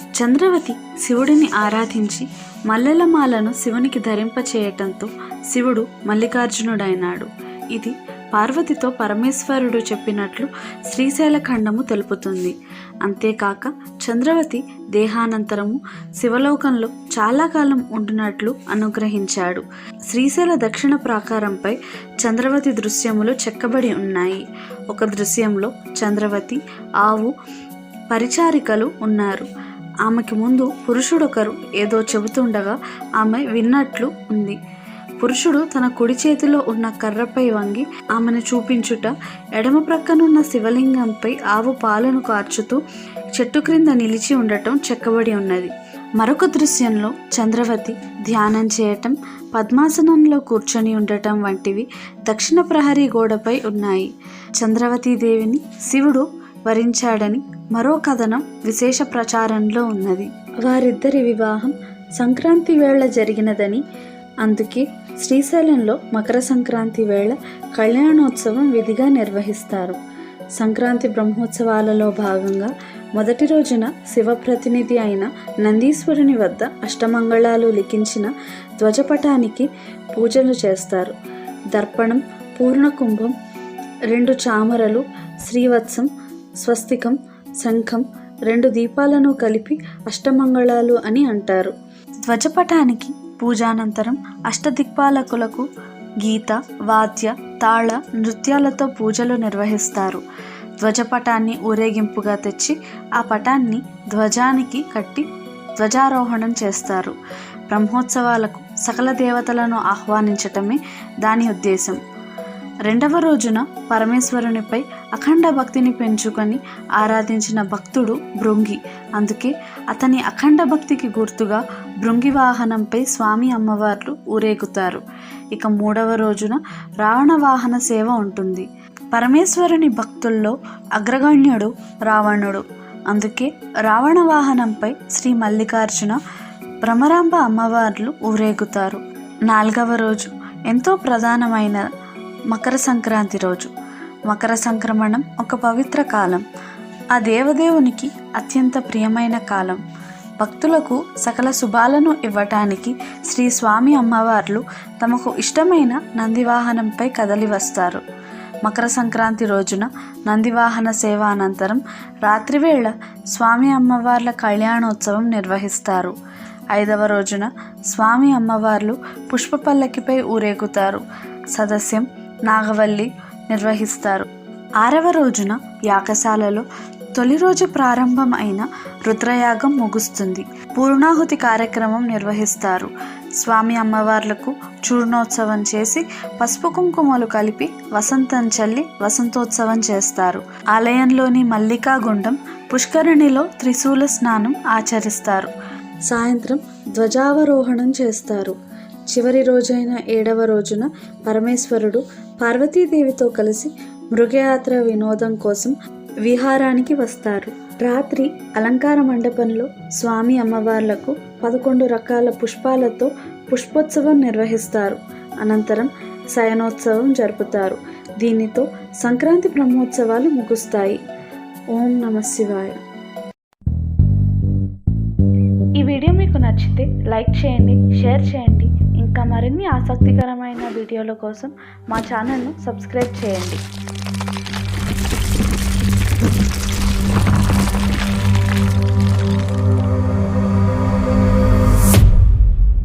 చంద్రవతి శివుడిని ఆరాధించి మల్లెలమాలను శివునికి ధరింపచేయటంతో శివుడు మల్లికార్జునుడైనాడు. ఇది పార్వతితో పరమేశ్వరుడు చెప్పినట్లు శ్రీశైల ఖండము తెలుపుతుంది. అంతేకాక చంద్రవతి దేహానంతరము శివలోకంలో చాలా కాలం ఉండినట్లు అనుగ్రహించాడు. శ్రీశైల దక్షిణ ప్రాకారంపై చంద్రవతి దృశ్యములు చెక్కబడి ఉన్నాయి. ఒక దృశ్యంలో చంద్రవతి ఆవు పరిచారికలు ఉన్నారు. ఆమెకి ముందు పురుషుడొకరు ఏదో చెబుతుండగా ఆమె విన్నట్లు ఉంది. పురుషుడు తన కుడి చేతిలో ఉన్న కర్రపై వంగి ఆమెను చూపించుట ఎడమ ప్రక్కనున్న శివలింగంపై ఆవు పాలను కార్చుతూ చెట్టు క్రింద నిలిచి ఉండటం చెక్కబడి ఉన్నది. మరొక దృశ్యంలో చంద్రవతి ధ్యానం చేయటం పద్మాసనంలో కూర్చొని ఉండటం వంటివి దక్షిణ ప్రహరీ గోడపై ఉన్నాయి. చంద్రవతీదేవిని శివుడు వరించాడని మరో కథనం విశేష ప్రచారంలో ఉన్నది. వారిద్దరి వివాహం సంక్రాంతి వేళ జరిగినదని అందుకే శ్రీశైలంలో మకర సంక్రాంతి వేళ కళ్యాణోత్సవం విధిగా నిర్వహిస్తారు. సంక్రాంతి బ్రహ్మోత్సవాలలో భాగంగా మొదటి రోజున శివప్రతినిధి అయిన నందీశ్వరుని వద్ద అష్టమంగళాలు లిఖించిన ధ్వజపటానికి పూజలు చేస్తారు. దర్పణం పూర్ణకుంభం రెండు చామరలు శ్రీవత్సం స్వస్తికం శంఖం రెండు దీపాలను కలిపి అష్టమంగళాలు అని అంటారు. ధ్వజపటానికి పూజానంతరం అష్టదిక్పాలకులకు గీత వాద్య తాళ నృత్యాలతో పూజలు నిర్వహిస్తారు. ధ్వజపటాన్ని ఊరేగింపుగా తెచ్చి ఆ పటాన్ని ధ్వజానికి కట్టి ధ్వజారోహణం చేస్తారు. బ్రహ్మోత్సవాలకు సకల దేవతలను ఆహ్వానించటమే దాని ఉద్దేశం. రెండవ రోజున పరమేశ్వరునిపై అఖండ భక్తిని పెంచుకొని ఆరాధించిన భక్తుడు భృంగి. అందుకే అతని అఖండ భక్తికి గుర్తుగా భృంగి వాహనంపై స్వామి అమ్మవార్లు ఊరేగుతారు. ఇక మూడవ రోజున రావణ వాహన సేవ ఉంటుంది. పరమేశ్వరుని భక్తుల్లో అగ్రగణ్యుడు రావణుడు. అందుకే రావణ వాహనంపై శ్రీ మల్లికార్జున భ్రమరాంబ అమ్మవార్లు ఊరేగుతారు. నాలుగవ రోజు ఎంతో ప్రధానమైన మకర సంక్రాంతి రోజు. మకర సంక్రమణం ఒక పవిత్ర కాలం. ఆ దేవదేవునికి అత్యంత ప్రియమైన కాలం. భక్తులకు సకల శుభాలను ఇవ్వటానికి శ్రీ స్వామి అమ్మవార్లు తమకు ఇష్టమైన నందివాహనంపై కదలి వస్తారు. మకర సంక్రాంతి రోజున నందివాహన సేవ అనంతరం రాత్రివేళ స్వామి అమ్మవార్ల కళ్యాణోత్సవం నిర్వహిస్తారు. ఐదవ రోజున స్వామి అమ్మవార్లు పుష్ప పల్లకిపై ఊరేగుతారు. సదస్యం నాగవల్లి నిర్వహిస్తారు. ఆరవ రోజున యాగశాలలో తొలి రోజు ప్రారంభం అయిన రుద్రయాగం ముగుస్తుంది. పూర్ణాహుతి కార్యక్రమం నిర్వహిస్తారు. స్వామి అమ్మవార్లకు చూర్ణోత్సవం చేసి పసుపు కుంకుమలు కలిపి వసంతం చల్లి వసంతోత్సవం చేస్తారు. ఆలయంలోని మల్లికా గుండం పుష్కరిణిలో త్రిశూల స్నానం ఆచరిస్తారు. సాయంత్రం ధ్వజావరోహణం చేస్తారు. చివరి రోజైన ఏడవ రోజున పరమేశ్వరుడు పార్వతీదేవితో కలిసి మృగయాత్ర వినోదం కోసం విహారానికి వస్తారు. రాత్రి అలంకార మండపంలో స్వామి అమ్మవార్లకు పదకొండు రకాల పుష్పాలతో పుష్పోత్సవం నిర్వహిస్తారు. అనంతరం శయనోత్సవం జరుపుతారు. దీనితో సంక్రాంతి బ్రహ్మోత్సవాలు ముగుస్తాయి. ఓం నమ శివాయ. ఈ వీడియో మీకు నచ్చితే లైక్ చేయండి షేర్ చేయండి. ఇంకా మరిన్ని ఆసక్తికరమైన వీడియోల కోసం మా ఛానల్ను సబ్స్క్రైబ్ చేయండి.